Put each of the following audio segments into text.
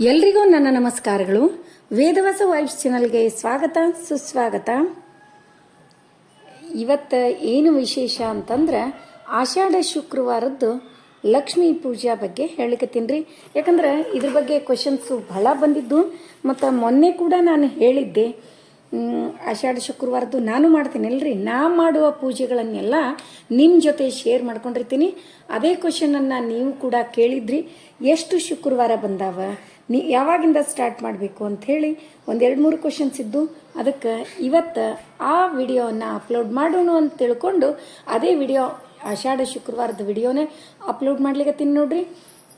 ಎಲ್ರಿಗೂ ನನ್ನ ನಮಸ್ಕಾರಗಳು. ವೇದವಾಸ ವೈಬ್ಸ್ ಚಾನಲ್ಗೆ ಸ್ವಾಗತ, ಸುಸ್ವಾಗತ. ಇವತ್ತು ಏನು ವಿಶೇಷ ಅಂತಂದ್ರೆ, ಆಷಾಢ ಶುಕ್ರವಾರದ್ದು ಲಕ್ಷ್ಮೀ ಪೂಜಾ ಬಗ್ಗೆ ಹೇಳಕತ್ತೀನಿ ರೀ. ಯಾಕಂದ್ರೆ ಇದ್ರ ಬಗ್ಗೆ ಕ್ವಶನ್ಸು ಬಹಳ ಬಂದಿದ್ದು, ಮತ್ತು ಮೊನ್ನೆ ಕೂಡ ನಾನು ಹೇಳಿದ್ದೆ. ಆಷಾಢ ಶುಕ್ರವಾರದ್ದು ನಾನು ಮಾಡ್ತೀನಿ ಅಲ್ರಿ. ನಾ ಮಾಡುವ ಪೂಜೆಗಳನ್ನೆಲ್ಲ ನಿಮ್ಮ ಜೊತೆ ಶೇರ್ ಮಾಡ್ಕೊಂಡಿರ್ತೀನಿ. ಅದೇ ಕ್ವಶನನ್ನು ನೀವು ಕೂಡ ಕೇಳಿದ್ರಿ. ಎಷ್ಟು ಶುಕ್ರವಾರ ಬಂದಾವ? ನೀ ಯಾವಾಗಿಂದ ಸ್ಟಾರ್ಟ್ ಮಾಡಬೇಕು ಅಂಥೇಳಿ ಒಂದೆರಡು ಮೂರು ಕ್ವಶನ್ಸ್ ಇದ್ದು ಅದಕ್ಕೆ ಇವತ್ತು ಆ ವಿಡಿಯೋವನ್ನು ಅಪ್ಲೋಡ್ ಮಾಡೋಣ ಅಂತ ತಿಳ್ಕೊಂಡು ಅದೇ ವಿಡಿಯೋ ಆಷಾಢ ಶುಕ್ರವಾರದ ವಿಡಿಯೋನೇ ಅಪ್ಲೋಡ್ ಮಾಡ್ಲಿಕತ್ತೀನಿ ನೋಡ್ರಿ.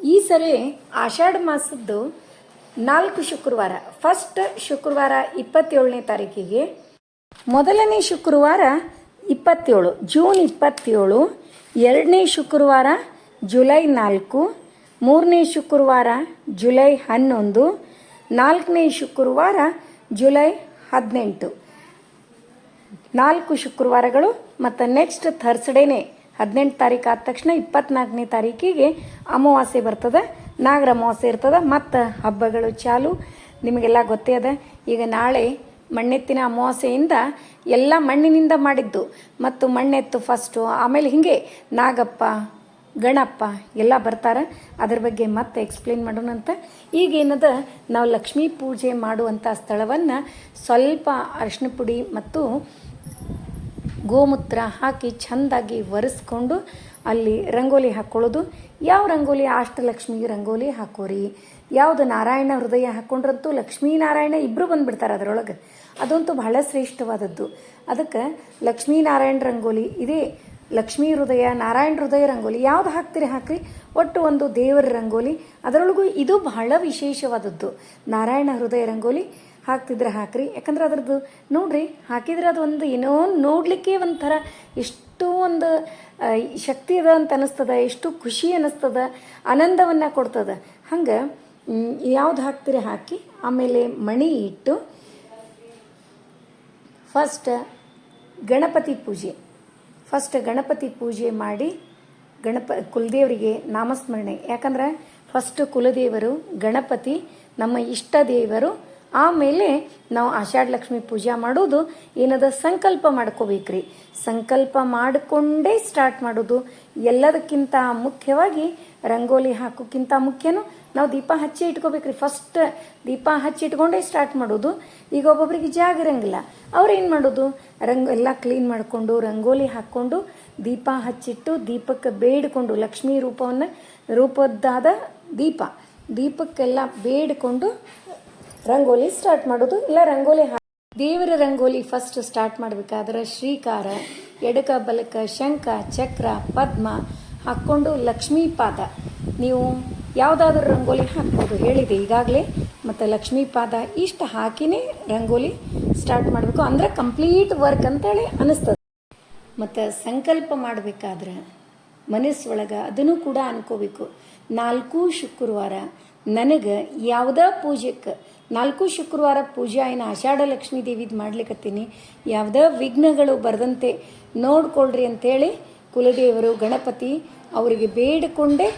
ಈ ಸರಿ ಆಷಾಢ ಮಾಸದ್ದು ನಾಲ್ಕು ಶುಕ್ರವಾರ ಫಸ್ಟ್ ಶುಕ್ರವಾರ ಇಪ್ಪತ್ತೇಳನೇ ತಾರೀಕಿಗೆ, ಮೊದಲನೇ ಶುಕ್ರವಾರ ಇಪ್ಪತ್ತೇಳು, ಜೂನ್ ಇಪ್ಪತ್ತೇಳು, ಎರಡನೇ ಶುಕ್ರವಾರ ಜುಲೈ ನಾಲ್ಕು ಮೂರನೇ ಶುಕ್ರವಾರ ಜುಲೈ ಹನ್ನೊಂದು, ನಾಲ್ಕನೇ ಶುಕ್ರವಾರ ಜುಲೈ ಹದಿನೆಂಟು. ನಾಲ್ಕು ಶುಕ್ರವಾರಗಳು ಮತ್ತು ನೆಕ್ಸ್ಟ್ ಥರ್ಸ್ಡೇನೆ ಹದಿನೆಂಟು ತಾರೀಕು ಆದ ತಕ್ಷಣ ಇಪ್ಪತ್ನಾಲ್ಕನೇ ತಾರೀಕಿಗೆ ಅಮಾವಾಸ್ಯೆ ಬರ್ತದೆ. ನಾಗರ ಅಮಾವಾಸ್ಯೆ ಇರ್ತದೆ. ಮತ್ತು ಹಬ್ಬಗಳು ಚಾಲು. ನಿಮಗೆಲ್ಲ ಗೊತ್ತೇ ಅದ. ಈಗ ನಾಳೆ ಮಣ್ಣೆತ್ತಿನ ಅಮಾವಾಸ್ಯೆಯಿಂದ ಎಲ್ಲ ಮಣ್ಣಿನಿಂದ ಮಾಡಿದ್ದು. ಮತ್ತು ಮಣ್ಣೆತ್ತು ಫಸ್ಟು ಆಮೇಲೆ ಹಿಂಗೆ ನಾಗಪ್ಪ ಗಣಪ ಎಲ್ಲ ಬರ್ತಾರೆ. ಅದ್ರ ಬಗ್ಗೆ ಮತ್ತೆ ಎಕ್ಸ್ಪ್ಲೇನ್ ಮಾಡೋಣಂತ ಈಗೇನದ ನಾವು ಲಕ್ಷ್ಮೀ ಪೂಜೆ ಮಾಡುವಂಥ ಸ್ಥಳವನ್ನು ಸ್ವಲ್ಪ ಅರಿಶಿನ ಪುಡಿ ಮತ್ತು ಗೋಮೂತ್ರ ಹಾಕಿ ಚೆಂದಾಗಿ ಒರೆಸ್ಕೊಂಡು ಅಲ್ಲಿ ರಂಗೋಲಿ ಹಾಕ್ಕೊಳ್ಳೋದು ಯಾವ ರಂಗೋಲಿ? ಅಷ್ಟಲಕ್ಷ್ಮಿಗೆ ರಂಗೋಲಿ ಹಾಕೋರಿ. ಯಾವುದು ನಾರಾಯಣ ಹೃದಯ ಹಾಕ್ಕೊಂಡ್ರಂತೂ ಲಕ್ಷ್ಮೀನಾರಾಯಣ ಇಬ್ಬರು ಬಂದ್ಬಿಡ್ತಾರೆ ಅದರೊಳಗೆ. ಅದಂತೂ ಬಹಳ ಶ್ರೇಷ್ಠವಾದದ್ದು. ಅದಕ್ಕೆ ಲಕ್ಷ್ಮೀನಾರಾಯಣ ರಂಗೋಲಿ ಇದೇ ಲಕ್ಷ್ಮೀ ಹೃದಯ, ನಾರಾಯಣ ಹೃದಯ ರಂಗೋಲಿ ಯಾವ್ದು ಹಾಕ್ತೀರಿ ಹಾಕ್ರಿ? ಒಟ್ಟು ಒಂದು ದೇವರ ರಂಗೋಲಿ. ಅದರೊಳಗೂ ಇದು ಬಹಳ ವಿಶೇಷವಾದದ್ದು. ನಾರಾಯಣ ಹೃದಯ ರಂಗೋಲಿ ಹಾಕ್ತಿದ್ರೆ ಹಾಕ್ರಿ. ಯಾಕಂದ್ರೆ ಅದ್ರದ್ದು ನೋಡ್ರಿ, ಹಾಕಿದ್ರೆ ಅದು ಒಂದು ಏನೋ ನೋಡಲಿಕ್ಕೆ ಒಂಥರ ಎಷ್ಟು ಒಂದು ಶಕ್ತಿ ಅದ ಅಂತ ಅನಿಸ್ತದ, ಎಷ್ಟು ಖುಷಿ ಅನ್ನಿಸ್ತದ ಆನಂದವನ್ನು ಕೊಡ್ತದ. ಹಂಗೆ ಯಾವ್ದು ಹಾಕ್ತೀರಿ ಹಾಕಿ, ಆಮೇಲೆ ಮಣಿ ಇಟ್ಟು ಫಸ್ಟ್ ಗಣಪತಿ ಪೂಜೆ. ಫಸ್ಟ್ ಗಣಪತಿ ಪೂಜೆ ಮಾಡಿ ಗಣಪ, ಕುಲದೇವರಿಗೆ ನಾಮಸ್ಮರಣೆ. ಯಾಕಂದ್ರೆ ಫಸ್ಟ್ ಕುಲದೇವರು, ಗಣಪತಿ, ನಮ್ಮ ಇಷ್ಟ ದೇವರು. ಆಮೇಲೆ ನಾವು ಆಷಾಢ ಲಕ್ಷ್ಮಿ ಪೂಜೆ ಮಾಡೋದು ಏನದ ಸಂಕಲ್ಪ ಮಾಡ್ಕೋಬೇಕ್ರಿ. ಸಂಕಲ್ಪ ಮಾಡಿಕೊಂಡೇ ಸ್ಟಾರ್ಟ್ ಮಾಡೋದು ಎಲ್ಲದಕ್ಕಿಂತ ಮುಖ್ಯವಾಗಿ ರಂಗೋಲಿ ಹಾಕೋಕ್ಕಿಂತ ಮುಖ್ಯನೂ ನಾವು ದೀಪ ಹಚ್ಚಿ ಇಟ್ಕೋಬೇಕ್ರಿ. ಫಸ್ಟ್ ದೀಪ ಹಚ್ಚಿ ಇಟ್ಕೊಂಡೇ ಸ್ಟಾರ್ಟ್ ಮಾಡೋದು. ಈಗ ಒಬ್ಬೊಬ್ರಿಗೆ ಜಾಗ ಇರಂಗಿಲ್ಲ. ಅವ್ರು ಏನು ಮಾಡೋದು? ರಂಗ ಎಲ್ಲ ಕ್ಲೀನ್ ಮಾಡಿಕೊಂಡು, ರಂಗೋಲಿ ಹಾಕ್ಕೊಂಡು ದೀಪ ಹಚ್ಚಿಟ್ಟು ದೀಪಕ್ಕೆ ಬೇಡಿಕೊಂಡು ಲಕ್ಷ್ಮೀ ರೂಪವನ್ನು, ರೂಪದ್ದಾದ ದೀಪ. ದೀಪಕ್ಕೆಲ್ಲ ಬೇಡಿಕೊಂಡು ರಂಗೋಲಿ ಸ್ಟಾರ್ಟ್ ಮಾಡೋದು. ಇಲ್ಲ ರಂಗೋಲಿ ದೇವರ ರಂಗೋಲಿ ಫಸ್ಟ್ ಸ್ಟಾರ್ಟ್ ಮಾಡಬೇಕಾದ್ರೆ ಶ್ರೀಕಾರ, ಎಡಕ, ಬಲಕ, ಶಂಖ, ಚಕ್ರ, ಪದ್ಮ ಹಾಕ್ಕೊಂಡು ಲಕ್ಷ್ಮೀ ಪಾದ. ನೀವು ಯಾವುದಾದ್ರೂ ರಂಗೋಲಿ ಹಾಕ್ಬೋದು. ಹೇಳಿದೆ ಈಗಾಗಲೇ. ಮತ್ತು ಲಕ್ಷ್ಮೀ ಪಾದ ಇಷ್ಟು ಹಾಕಿನೇ ರಂಗೋಲಿ ಸ್ಟಾರ್ಟ್ ಮಾಡಬೇಕು. ಅಂದ್ರೆ ಕಂಪ್ಲೀಟ್ ವರ್ಕ್ ಅಂತೇಳಿ ಅನ್ನಿಸ್ತದೆ ಮತ್ತು ಸಂಕಲ್ಪ ಮಾಡಬೇಕಾದ್ರೆ ಮನಸ್ಸೊಳಗೆ ಅದನ್ನು ಕೂಡ ಅನ್ಕೋಬೇಕು. ನಾಲ್ಕು ಶುಕ್ರವಾರ. ನನಗೆ ಯಾವುದೇ ಪೂಜೆಕ್ಕೆ ನಾಲ್ಕು ಶುಕ್ರವಾರ ಪೂಜೆ ಏನು ಆಷಾಢ ಲಕ್ಷ್ಮೀ ದೇವಿದು ಮಾಡ್ಲಿಕ್ಕತ್ತೀನಿ ಯಾವುದೇ ವಿಘ್ನಗಳು ಬರದಂತೆ ನೋಡ್ಕೊಳ್ರಿ ಅಂತೇಳಿ ಕುಲದೇವರು, ಗಣಪತಿ ಅವರಿಗೆ ಬೇಡಿಕೊಂಡೇ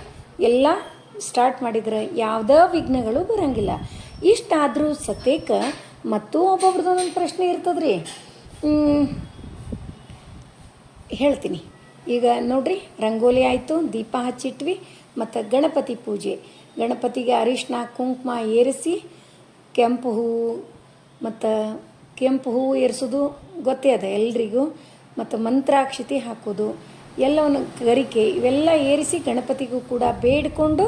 ಎಲ್ಲ ಸ್ಟಾರ್ಟ್ ಮಾಡಿದ್ರೆ ಯಾವುದೇ ವಿಘ್ನಗಳು ಬರಂಗಿಲ್ಲ. ಇಷ್ಟಾದರೂ ಮತ್ತೂ ಒಬ್ಬೊಬ್ರದ್ದು ಒಂದೊಂದು ಪ್ರಶ್ನೆ ಇರ್ತದ್ರಿ. ಹೇಳ್ತೀನಿ. ಈಗ ನೋಡ್ರಿ, ರಂಗೋಲಿ ಆಯಿತು, ದೀಪ ಹಚ್ಚಿಟ್ವಿ, ಮತ್ತು ಗಣಪತಿ ಪೂಜೆ. ಗಣಪತಿಗೆ ಅರಿಶಿನ ಕುಂಕುಮ ಏರಿಸಿ, ಕೆಂಪು ಹೂವು ಮತ್ತು ಕೆಂಪು ಹೂವು ಏರಿಸೋದು ಗೊತ್ತೇ ಅದ ಎಲ್ರಿಗೂ. ಮತ್ತು ಮಂತ್ರಾಕ್ಷತೆ ಹಾಕೋದು. ಎಲ್ಲವನ್ನು ಗರಿಕೆ ಇವೆಲ್ಲ ಏರಿಸಿ ಗಣಪತಿಗೂ ಕೂಡ ಬೇಡಿಕೊಂಡು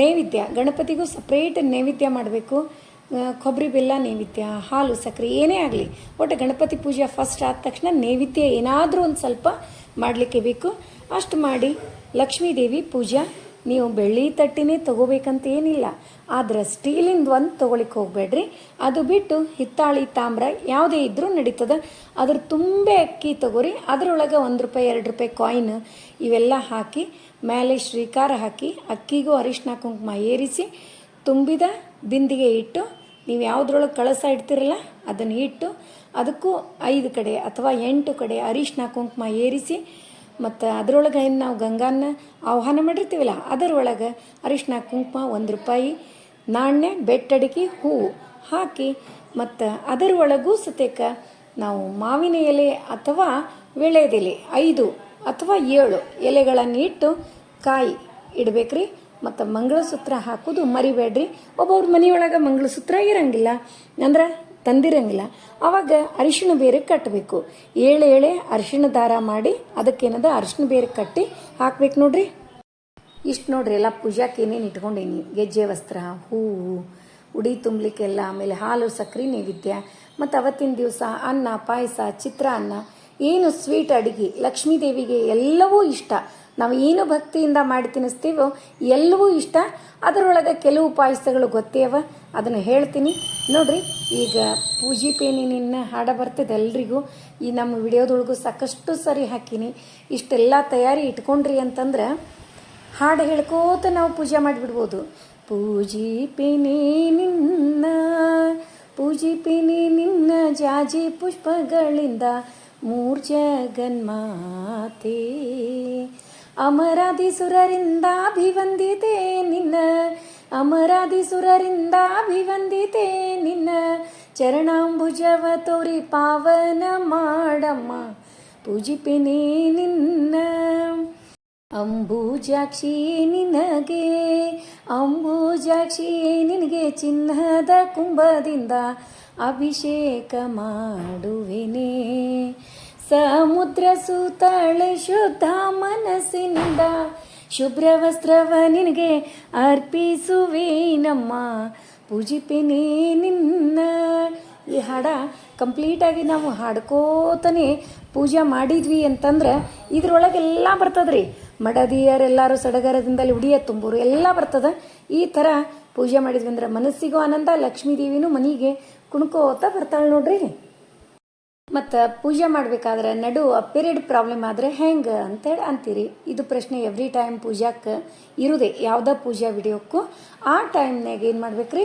ನೈವೇದ್ಯ, ಗಣಪತಿಗೂ ಸಪ್ರೇಟ್ ನೈವೇದ್ಯ ಮಾಡಬೇಕು. ಕೊಬ್ಬರಿ ಬೆಲ್ಲ ನೈವೇದ್ಯ, ಹಾಲು, ಸಕ್ಕರೆ ಏನೇ ಆಗಲಿ. ಒಟ್ಟು ಗಣಪತಿ ಪೂಜೆ ಫಸ್ಟ್ ಆದ ತಕ್ಷಣ ನೈವೇದ್ಯ ಏನಾದರೂ ಒಂದು ಸ್ವಲ್ಪ ಮಾಡಲಿಕ್ಕೆ ಬೇಕು. ಅಷ್ಟು ಮಾಡಿ ಲಕ್ಷ್ಮೀದೇವಿ ಪೂಜಾ ನೀವು ಬೆಳ್ಳಿ ತಟ್ಟಿನೇ ತಗೋಬೇಕಂತ ಏನಿಲ್ಲ ಆದ್ರೆ ಸ್ಟೀಲಿಂದ ಒಂದು ತೊಗೊಳಿಕ್ಕೆ ಹೋಗಬೇಡ್ರಿ. ಅದು ಬಿಟ್ಟು ಹಿತ್ತಾಳಿ ತಾಮ್ರ ಯಾವುದೇ ಇದ್ದರೂ ನಡೀತದೆ. ಅದ್ರ ತುಂಬೆ ಅಕ್ಕಿ ತಗೋರಿ. ಅದರೊಳಗೆ ಒಂದು ರೂಪಾಯಿ, ಎರಡು ರೂಪಾಯಿ ಕಾಯಿನ್ ಇವೆಲ್ಲ ಹಾಕಿ ಮೇಲೆ ಶ್ರೀಕಾರ ಹಾಕಿ, ಅಕ್ಕಿಗೂ ಅರಿಶಿನ ಕುಂಕುಮ ಏರಿಸಿ, ತುಂಬಿದ ಬಿಂದಿಗೆ ಇಟ್ಟು, ನೀವು ಯಾವುದ್ರೊಳಗೆ ಕಳಸ ಇಡ್ತಿರಲ್ಲ ಅದನ್ನು ಇಟ್ಟು, ಅದಕ್ಕೂ ಐದು ಕಡೆ ಅಥವಾ ಎಂಟು ಕಡೆ ಅರಿಶಿನ ಕುಂಕುಮ ಏರಿಸಿ ಮತ್ತು ಅದರೊಳಗೆ ಏನು ನಾವು ಗಂಗಾನ ಆಹ್ವಾನ ಮಾಡಿರ್ತೀವಲ್ಲ, ಅದರೊಳಗೆ ಅರಿಶಿನ ಕುಂಕುಮ ಒಂದು ರೂಪಾಯಿ, ನಾಣ್ಯ, ಬೆಟ್ಟಡಿಕೆ, ಹೂವು ಹಾಕಿ ಮತ್ತು ಅದರೊಳಗೂ ಸತೇಕ ನಾವು ಮಾವಿನ ಎಲೆ ಅಥವಾ ವಿಳೆದೆಲೆ ಐದು ಅಥವಾ ಏಳು ಎಲೆಗಳನ್ನು ಇಟ್ಟು ಕಾಯಿ ಇಡ್ಬೇಕ್ರಿ. ಮತ್ತು ಮಂಗಳಸೂತ್ರ ಹಾಕೋದು ಮರಿಬೇಡ್ರಿ. ಒಬ್ಬೊಬ್ರ ಮನೆಯೊಳಗೆ ಮಂಗಳಸೂತ್ರ ಇರಂಗಿಲ್ಲ. ಅಂದ್ರೆ ತಂದಿರಂಗಿಲ್ಲ. ಅವಾಗ ಅರಿಶಿಣ ಬೇರೆ ಕಟ್ಟಬೇಕು ಏಳೆ ಏಳೆ ಅರಿಶಿಣ ದಾರ ಮಾಡಿ ಅದಕ್ಕೇನದ ಅರಿಶಿಣ ಬೇರೆ ಕಟ್ಟಿ ಹಾಕ್ಬೇಕು ನೋಡ್ರಿ. ಇಷ್ಟು ನೋಡ್ರಿ ಎಲ್ಲ ಪೂಜಾಕ್ಕೆ ಏನೇನು ಇಟ್ಕೊಂಡೇನಿ. ಗೆಜ್ಜೆ ವಸ್ತ್ರ ಹೂವು ಉಡಿ ತುಂಬಲಿಕ್ಕೆಲ್ಲ, ಆಮೇಲೆ ಹಾಲು ಸಕ್ಕರೆ ನೈವೇದ್ಯ, ಮತ್ತು ಅವತ್ತಿನ ದಿವಸ ಅನ್ನ, ಪಾಯಸ, ಚಿತ್ರಾನ್ನ ಏನು ಸ್ವೀಟ್ ಅಡುಗೆ, ಲಕ್ಷ್ಮೀ ದೇವಿಗೆ ಎಲ್ಲವೂ ಇಷ್ಟ. ನಾವು ಏನು ಭಕ್ತಿಯಿಂದ ಮಾಡಿ ತಿನ್ನಿಸ್ತೀವೋ ಎಲ್ಲವೂ ಇಷ್ಟ. ಅದರೊಳಗೆ ಕೆಲವು ಪಾಯಸಗಳು ಗೊತ್ತೇ ಅವ. ಅದನ್ನು ಹೇಳ್ತೀನಿ. ನೋಡ್ರಿ, ಈಗ ಪೂಜಿ ಪೇನಿ ನಿನ್ನ ಹಾಡ ಬರ್ತದೆ ಎಲ್ರಿಗೂ. ಈ ನಮ್ಮ ವಿಡಿಯೋದೊಳಗೂ ಸಾಕಷ್ಟು ಸರಿ ಹಾಕೀನಿ. ಇಷ್ಟೆಲ್ಲ ತಯಾರಿ ಇಟ್ಕೊಂಡ್ರಿ ಅಂತಂದ್ರೆ ಹಾಡು ಹೇಳ್ಕೋತ ನಾವು ಪೂಜೆ ಮಾಡಿಬಿಡ್ಬೋದು. ಪೂಜಿ ಪೇನಿ ನಿನ್ನ, ಪೂಜಿ ಪೇನಿ ನಿನ್ನ ಜಾಜಿ ಪುಷ್ಪಗಳಿಂದ ಮೂರ್ ಜಗನ್ಮಾತೆ ಅಮರಾದಿ ಸುರರಿಂದ ಅಭಿವಂದಿತೆ ನಿನ್ನ ಅಮರಾದಿ ಸುರರಿಂದ ಅಭಿವಂದಿತೆ ನಿನ್ನ ಚರಣಾಂಬುಜವ ತೋರಿ ಪಾವನ ಮಾಡಮ್ಮ ಪೂಜಿಪಿನಿ ನಿನ್ನ ಅಂಬೂಜಾಕ್ಷಿ ನಿನಗೆ ಅಂಬೂಜಾಕ್ಷಿ ನಿನಗೆ ಚಿನ್ನದ ಕುಂಭದಿಂದ ಅಭಿಷೇಕ ಮಾಡುವೆನೆ ಸಮುದ್ರ ಸುತ್ತಳೆ ಶುದ್ಧ ಮನಸ್ಸಿನಿಂದ ಶುಭ್ರ ವಸ್ತ್ರವ ನಿನಗೆ ಅರ್ಪಿಸುವೇನಮ್ಮ ಪೂಜಿಪಿನಿ ನಿನ್ನ. ಈ ಹಾಡ ಕಂಪ್ಲೀಟಾಗಿ ನಾವು ಹಾಡ್ಕೋತಾನೆ ಪೂಜೆ ಮಾಡಿದ್ವಿ ಅಂತಂದ್ರೆ ಇದ್ರೊಳಗೆಲ್ಲ ಬರ್ತದ್ರಿ. ಮಡದಿಯರೆಲ್ಲರೂ ಸಡಗರದಿಂದಲೇ ಉಡಿಯ ತುಂಬೋರು ಎಲ್ಲ ಬರ್ತದ. ಈ ಥರ ಪೂಜೆ ಮಾಡಿದ್ವಿ ಅಂದ್ರೆ ಮನಸ್ಸಿಗೂ ಆನಂದ, ಲಕ್ಷ್ಮೀ ದೇವಿನೂ ಮನೆಗೆ ಕುಣ್ಕೋತ ಬರ್ತಾಳೆ ನೋಡ್ರಿ. ಮತ್ತು ಪೂಜೆ ಮಾಡಬೇಕಾದ್ರೆ ನಡು ಪೀರಿಯಡ್ ಪ್ರಾಬ್ಲಮ್ ಆದರೆ ಹೆಂಗೆ ಅಂತೇಳಿ ಅಂತೀರಿ. ಇದು ಪ್ರಶ್ನೆ ಎವ್ರಿ ಟೈಮ್ ಪೂಜಾಕ್ಕೆ ಇರುದೇ, ಯಾವುದೇ ಪೂಜಾ ವಿಡಿಯೋಕ್ಕೂ. ಆ ಟೈಮ್ನಾಗ ಏನು ಮಾಡ್ಬೇಕ್ರಿ?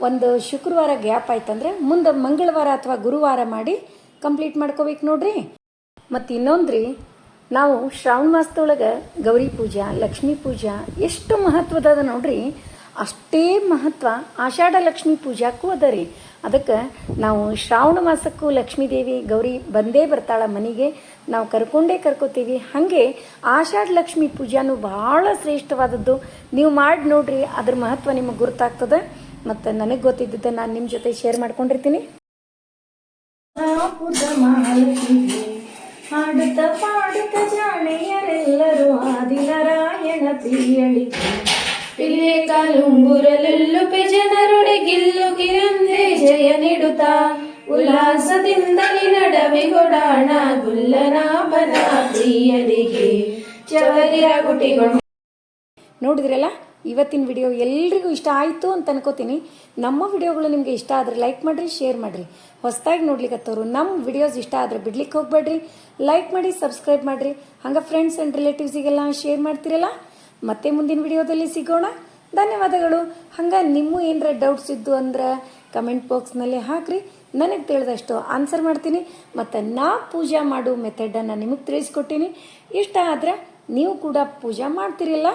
ಒಂದು ಶುಕ್ರವಾರ ಗ್ಯಾಪ್ ಆಯ್ತಂದ್ರೆ ಮುಂದೆ ಮಂಗಳವಾರ ಅಥವಾ ಗುರುವಾರ ಮಾಡಿ ಕಂಪ್ಲೀಟ್ ಮಾಡ್ಕೋಬೇಕು ನೋಡ್ರಿ. ಮತ್ತು ಇನ್ನೊಂದ್ರಿ, ನಾವು ಶ್ರಾವಣ ಮಾಸದೊಳಗೆ ಗೌರಿ ಪೂಜಾ, ಲಕ್ಷ್ಮೀ ಪೂಜಾ, ಎಷ್ಟು ಮಹತ್ವದ ನೋಡ್ರಿ. ಅಷ್ಟೇ ಮಹತ್ವ ಆಷಾಢ ಲಕ್ಷ್ಮಿ ಪೂಜಾಕ್ಕೂ ಅದ ರೀ. ಅದಕ್ಕೆ ನಾವು ಶ್ರಾವಣ ಮಾಸಕ್ಕೂ ಲಕ್ಷ್ಮೀ ದೇವಿ, ಗೌರಿ ಬಂದೇ ಬರ್ತಾಳ ಮನೆಗೆ. ನಾವು ಕರ್ಕೊಂಡೇ ಕರ್ಕೋತೀವಿ. ಹಾಗೆ ಆಷಾಢ ಲಕ್ಷ್ಮಿ ಪೂಜಾನು ಭಾಳ ಶ್ರೇಷ್ಠವಾದದ್ದು. ನೀವು ಮಾಡಿ ನೋಡ್ರಿ, ಅದ್ರ ಮಹತ್ವ ನಿಮಗೆ ಗುರುತಾಗ್ತದೆ. ಮತ್ತು ನನಗೆ ಗೊತ್ತಿದ್ದದ್ದು ನಾನು ನಿಮ್ಮ ಜೊತೆ ಶೇರ್ ಮಾಡ್ಕೊಂಡಿರ್ತೀನಿ. ಹಾಡುತ್ತ ಪಾಡುತ್ತ ಜಾಣೆಯರೆಲ್ಲರೂ, ಆದಿನಾರಾಯಣ ಪ್ರಿಯಳಿಗೆ. ಇಲ್ಲೇ ಕಾಲುಂಗುರಲುಲ್ಲುಪೆ ಜನರೊಳಗಿಲ್ಲು ಕಿರಂದೆ ಜಯ ನೀಡುತ್ತಾ. ಉಲ್ಲಾಸದಿಂದಲೇ ನಡವೆ ಗೊಡಾಣ ಗುಲ್ಲನಾಭನ ಪ್ರಿಯರಿಗೆ. ಚವರಿಯ ಗುಟಿಗೊಂಡು ನೋಡಿದ್ರಲ್ಲ, ಇವತ್ತಿನ ವಿಡಿಯೋ ಎಲ್ರಿಗೂ ಇಷ್ಟ ಆಯಿತು ಅಂತ ಅನ್ಕೋತೀನಿ. ನಮ್ಮ ವಿಡಿಯೋಗಳು ನಿಮಗೆ ಇಷ್ಟ ಆದರೆ ಲೈಕ್ ಮಾಡಿರಿ, ಶೇರ್ ಮಾಡಿರಿ. ಹೊಸದಾಗಿ ನೋಡ್ಲಿಕ್ಕತ್ತವರು ನಮ್ಮ ವಿಡಿಯೋಸ್ ಇಷ್ಟ ಆದರೆ ಬಿಡ್ಲಿಕ್ಕೆ ಹೋಗ್ಬೇಡ್ರಿ. ಲೈಕ್ ಮಾಡಿ, ಸಬ್ಸ್ಕ್ರೈಬ್ ಮಾಡಿರಿ. ಹಂಗೆ ಫ್ರೆಂಡ್ಸ್ ಆ್ಯಂಡ್ ರಿಲೇಟಿವ್ಸಿಗೆಲ್ಲ ಶೇರ್ ಮಾಡ್ತಿರಲ್ಲ? ಮತ್ತೆ ಮುಂದಿನ ವಿಡಿಯೋದಲ್ಲಿ ಸಿಗೋಣ. ಧನ್ಯವಾದಗಳು. ಹಂಗೆ ನಿಮ್ಮ ಏನರ ಡೌಟ್ಸ್ ಇದ್ದು ಅಂದ್ರೆ ಕಮೆಂಟ್ ಬಾಕ್ಸ್ನಲ್ಲಿ ಹಾಕ್ರಿ. ನನಗೆ ತಿಳಿದಷ್ಟು ಆನ್ಸರ್ ಮಾಡ್ತೀನಿ. ಮತ್ತು ನಾ ಪೂಜಾ ಮಾಡೋ ಮೆಥಡನ್ನು ನಿಮಗೆ ತಿಳಿಸ್ಕೊಟ್ಟಿನಿ. ಇಷ್ಟ ಆದರೆ ನೀವು ಕೂಡ ಪೂಜಾ ಮಾಡ್ತಿರಲ್ಲ.